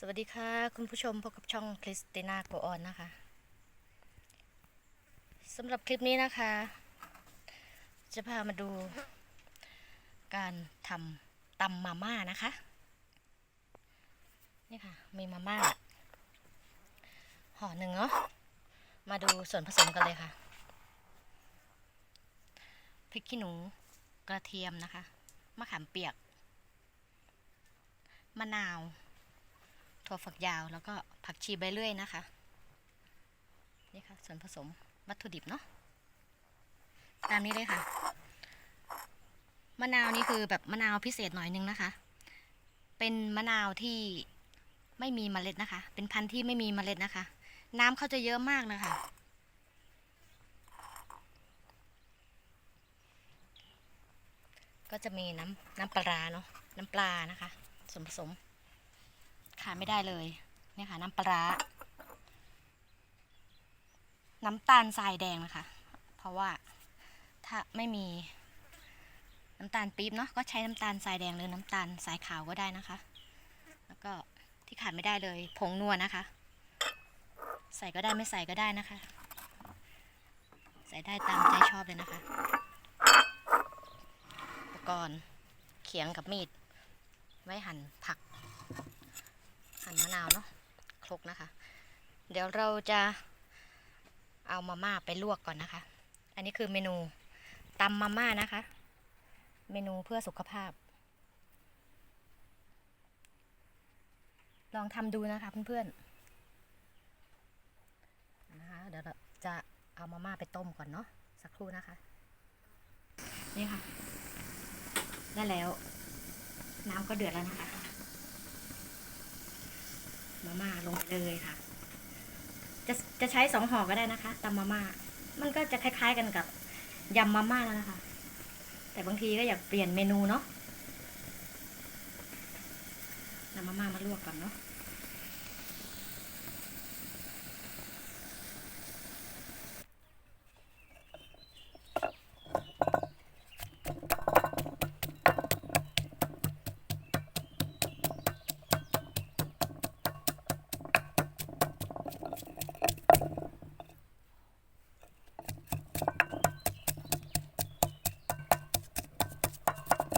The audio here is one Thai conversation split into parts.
สวัสดีค่ะ คุณผู้ชมพบกับช่องคริสติน่าโกออนนะคะสำหรับคลิปนี้นะคะ จะพามาดู การทำตำมาม่านะคะ นี่ค่ะ มีมาม่าห่อหนึ่งเนาะมาดูส่วนผสมกันเลยค่ะพริกขี้หนูกระเทียมนะคะมะขามเปียกมะนาว ถั่วฝักยาวแล้วก็ผักชีใบเลื่อยนะคะ นี่ค่ะ ส่วนผสมวัตถุดิบเนาะตามนี้เลยค่ะ มะนาวนี่คือแบบมะนาวพิเศษหน่อยนึงนะคะ เป็นมะนาวที่ไม่มีเมล็ดนะคะ เป็นพันธุ์ที่ไม่มีเมล็ดนะคะ น้ำเขาจะเยอะมากนะคะก็จะมีน้ำน้ำปลาร้าเนาะน้ำปลานะคะส่วนผสม ขาดไม่ได้เลยเนี่ยค่ะน้ำปลาน้ำตาลทรายแดงนะคะ เพราะว่าถ้าไม่มีน้ำตาลปี๊บเนาะก็ใช้น้ำตาลทรายแดงหรือน้ำตาลทรายขาวก็ได้นะคะ แล้วก็ที่ขาดไม่ได้เลยผงนัวนะคะ ใส่ก็ได้ไม่ใส่ก็ได้นะคะ ใส่ได้ตามใจชอบเลยนะคะอุปกรณ์เขียงกับมีด ไว้หั่นผักะนาวเนาะครกนะคะ เดี๋ยวเราจะเอามาม่าไปลวกก่อนนะคะ อันนี้คือเมนูตำมาม่านะคะ เมนูเพื่อสุขภาพ ลองทำดูนะคะเพื่อนๆนะคะเดี๋ยวเราจะเอามาม่าไปต้มก่อนเนาะสักครู่นะคะ นี่ค่ะได้แล้ว น้ำก็เดือดแล้วนะคะ มาม่าลงไปเลยค่ะ จะจะใช้สองห่อก็ได้นะคะตำมาม่า มันก็จะคล้าย ๆกันกับยำมาม่าแล้วนะคะ แต่บางทีก็อยากเปลี่ยนเมนูเนาะนำมาม่ามาลวกก่อนเนาะ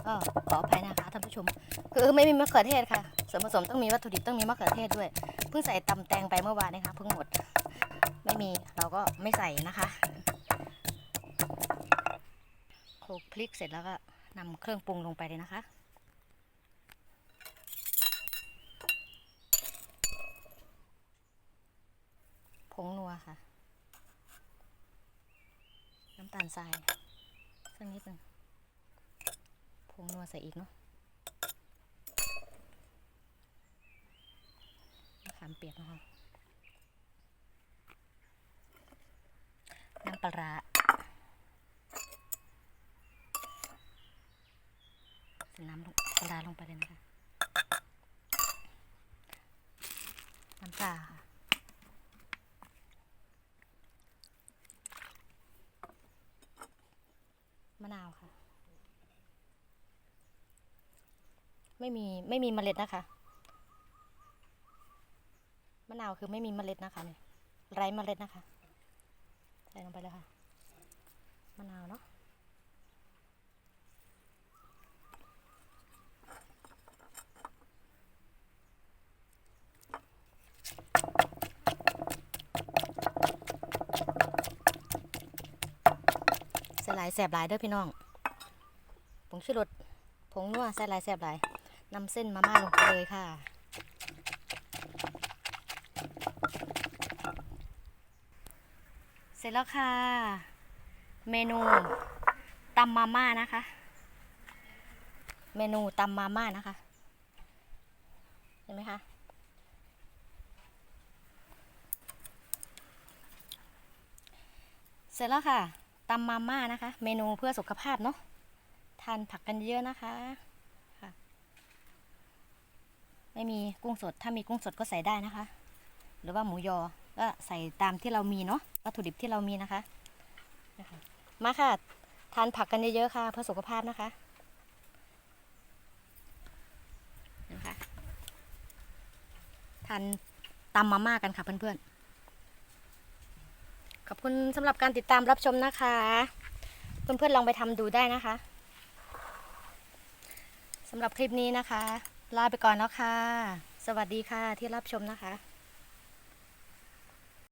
ก็ขออภัยนะคะท่านผู้ชม คือไม่มีมะเขือเทศค่ะส่วนผสมต้องมีวัตถุดิบต้องมีมะเขือเทศด้วย เพิ่งใส่ตำแตงไปเมื่อวานนะคะเพิ่งหมด ไม่มีเราก็ไม่ใส่นะคะโขลกพริกเสร็จแล้วก็นำเครื่องปรุงลงไปเลยนะคะผงนัวค่ะ น้ำตาลทรายสักนิดหนึ่ง งนัวใส่อีกเนาะมะขามเปียกนะคะน้ำปลาร้าใส่น้ำลงปลาร้าลงไปเลยนะคะ น้ำปลาค่ะมะนาวค่ะ ไม่มีไม่มีเมล็ดนะคะ มะนาวคือไม่มีเมล็ดนะคะเนี่ยไร้เมล็ดนะคะ ใส่ลงไปเลยค่ะ มะนาวเนาะใส่หลายแสบหลายเด้อพี่น้องผงชูรสผงนัวใส่หลายแสบหลาย นำเส้นมาม่าลงไปเลยค่ะ เสร็จแล้วค่ะ เมนูตำมาม่านะคะ เมนูตำมาม่านะคะ เห็นไหมคะเสร็จแล้วค่ะตำมาม่านะคะ เมนูเพื่อสุขภาพเนาะทานผักกันเยอะนะคะค่ะ ไม่มีกุ้งสด ถ้ามีกุ้งสดก็ใส่ได้นะคะ หรือว่าหมูยอ ก็ใส่ตามที่เรามีเนาะ วัตถุดิบที่เรามีนะคะ มาค่ะ ทานผักกันเยอะๆค่ะ เพื่อสุขภาพนะคะนะคะทานตำมาม่ากันค่ะเพื่อนๆ ขอบคุณสำหรับการติดตามรับชมนะคะ เพื่อนๆลองไปทำดูได้นะคะสำหรับคลิปนี้นะคะ ลาไปก่อนแล้วค่ะ สวัสดีค่ะที่รับชมนะคะ